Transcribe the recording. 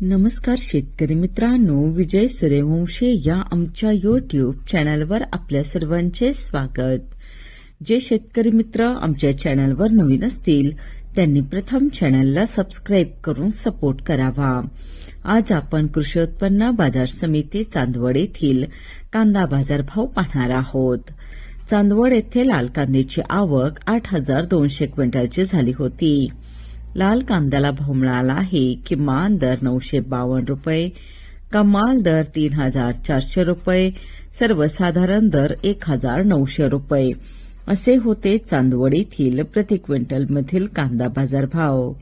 नमस्कार शेतकरी मित्रांनो विजय सूर्यवंशी या आमच्या युट्यूब चॅनलवर आपल्या सर्वांचे स्वागत. जे शेतकरी मित्र आमच्या चॅनलवर नवीन असतील त्यांनी प्रथम चॅनलला सबस्क्राईब करून सपोर्ट करावा. आज आपण कृषी उत्पन्न बाजार समिती चांदवड येथील कांदा बाजारभाव पाहणार आहोत. चांदवड येथे लाल कांद्याची आवक आठ हजार दोनशे क्विंटलची झाली होती. लाल कांद्याला भाव मिळाला आहे. किमान दर नऊशे बावन्न रुपये कमाल दर तीन हजार चारशे रुपये सर्वसाधारण दर एक हजार नऊशे रुपये. असे होते चांदवड येथील प्रति क्विंटलमधील कांदा बाजार भाव.